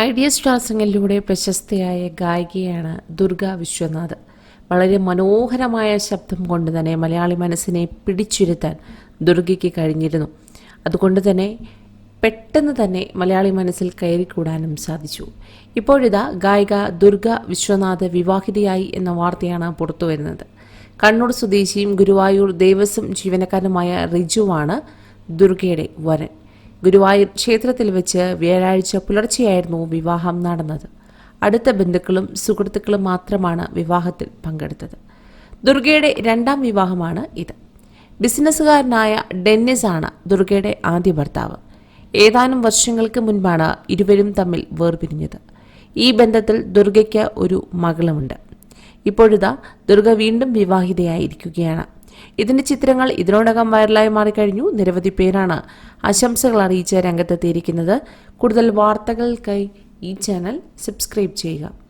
Idea സ്റ്റാർസിംഗിലൂടെ പ്രശസ്തയായ ഗായികയാണ് ദുർഗ വിശ്വനാഥ്. വളരെ മനോഹരമായ ശബ്ദം കൊണ്ട് തന്നെ മലയാളി മനസ്സിനെ പിടിച്ചിരുത്താൻ ദുർഗയ്ക്ക് കഴിഞ്ഞിരുന്നു. അതുകൊണ്ട് തന്നെ പെട്ടെന്ന് തന്നെ മലയാളി മനസ്സിൽ കയറിക്കൂടാനും സാധിച്ചു. ഇപ്പോഴിതാ ഗായിക ദുർഗ വിശ്വനാഥ് വിവാഹിതയായി എന്ന വാർത്തയാണ് പുറത്തുവരുന്നത് കണ്ണൂർ സ്വദേശിയും ഗുരുവായൂർ ദേവസ്വം ജീവനക്കാരനുമായ റിജുവാണ് ദുർഗയുടെ വരൻ. ഗുരുവായൂർ ക്ഷേത്രത്തിൽ വെച്ച് വ്യാഴാഴ്ച പുലർച്ചെയായിരുന്നു വിവാഹം നടന്നത്. അടുത്ത ബന്ധുക്കളും സുഹൃത്തുക്കളും മാത്രമാണ് വിവാഹത്തിൽ പങ്കെടുത്തത്. ദുർഗയുടെ രണ്ടാം വിവാഹമാണ് ഇത്. ബിസിനസ്സുകാരനായ ഡെന്നിസ് ആണ് ദുർഗയുടെ ആദ്യ ഭർത്താവ്. ഏതാനും വർഷങ്ങൾക്ക് മുൻപാണ് ഇരുവരും തമ്മിൽ വേർപിരിഞ്ഞത്. ഈ ബന്ധത്തിൽ ദുർഗയ്ക്ക് ഒരു മകളുമുണ്ട്. ഇപ്പോഴിതാ ദുർഗ വീണ്ടും വിവാഹിതയായിരിക്കുകയാണ്. ഇതിന്റെ ചിത്രങ്ങൾ ഇതിനോടകം വൈറലായി മാറിക്കഴിഞ്ഞു. നിരവധി പേരാണ് ആശംസകൾ അറിയിച്ച് രംഗത്തെത്തിയിരിക്കുന്നത്. കൂടുതൽ വാർത്തകൾക്കായി ഈ ചാനൽ സബ്സ്ക്രൈബ് ചെയ്യുക.